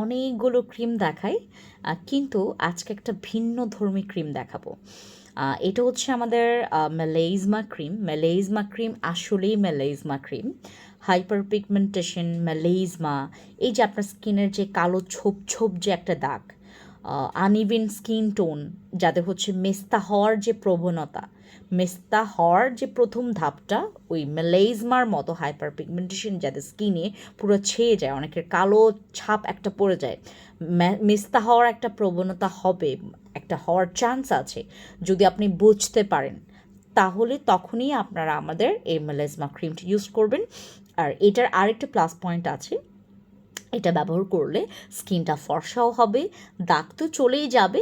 অনেকগুলো ক্রিম দেখাই কিন্তু আজকে একটা ভিন্ন ধর্মী ক্রিম দেখাবো। এটা হচ্ছে আমাদের মেলেইজমা ক্রিম। মেলেইজমা ক্রিম আসলেই melasma cream. Hyperpigmentation melasma, এই যে আপনার স্কিনের যে কালো ছোপ ছোপ যে একটা দাগ আনইভেন স্কিন টোন, যাদের হচ্ছে মেস্তা হওয়ার যে প্রবণতা মেস্তা হওয়ার যে প্রথম ধাপটা, ওই মেলেইজমার মতো হাইপার পিগমেন্টেশন যাদের স্কিনে পুরো ছেয়ে যায়, অনেকের কালো ছাপ একটা পড়ে যায় মেস্তা হওয়ার একটা প্রবণতা হবে, একটা হওয়ার চান্স আছে, যদি আপনি বুঝতে পারেন, তাহলে তখনই আপনারা আমাদের এই মেলেজমা ক্রিমটি ইউজ করবেন। আর এটার আরেকটা প্লাস পয়েন্ট আছে, এটা ব্যবহার করলে স্কিনটা ফর্সাও হবে, দাগ তো চলেই যাবে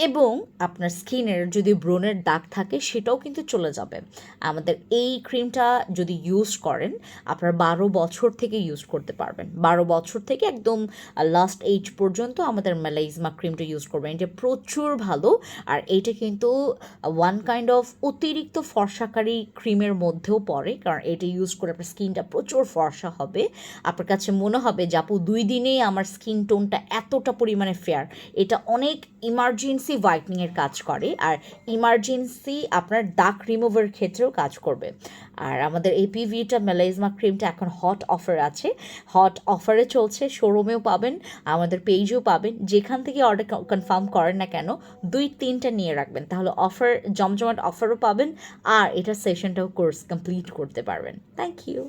এবং আপনার স্কিনের যদি ব্রণের দাগ থাকে, সেটাও কিন্তু চলে যাবে। আমাদের এই ক্রিমটা যদি ইউজ করেন, আপনার বারো বছর থেকে ইউজ করতে পারবেন। বারো বছর থেকে একদম লাস্ট এইজ পর্যন্ত আমাদের মেলাইজমা ক্রিমটা ইউজ করবেন। এটা প্রচুর ভালো। আর এইটা কিন্তু ওয়ান কাইন্ড অফ অতিরিক্ত ফর্সাকারী ক্রিমের মধ্যেও পড়ে। কারণ এটা ইউজ করে আপনার স্কিনটা প্রচুর ফর্সা হবে। আপনার কাছে মনে হবে যে, আপু, দুই দিনেই আমার স্কিন টোনটা এতটা পরিমাণে ফেয়ার এটা অনেক ইমার্জেন্সি হোয়াইটনিংয়ের কাজ করে, আর ইমার্জেন্সি আপনার দাগ রিমুভার ক্ষেত্রেও কাজ করবে। আর আমাদের এই পিভিটা মেলাইজমা ক্রিমটা এখন হট অফার আছে। হট অফারে চলছে শোরুমেও পাবেন, আমাদের পেজেও পাবেন। যেখান থেকে অর্ডার কনফার্ম করেন না কেন, দুই তিনটা নিয়ে রাখবেন। তাহলে অফার জমজমাট অফারও পাবেন, আর এটা সেশনটাও কোর্স কমপ্লিট করতে পারবেন। Thank you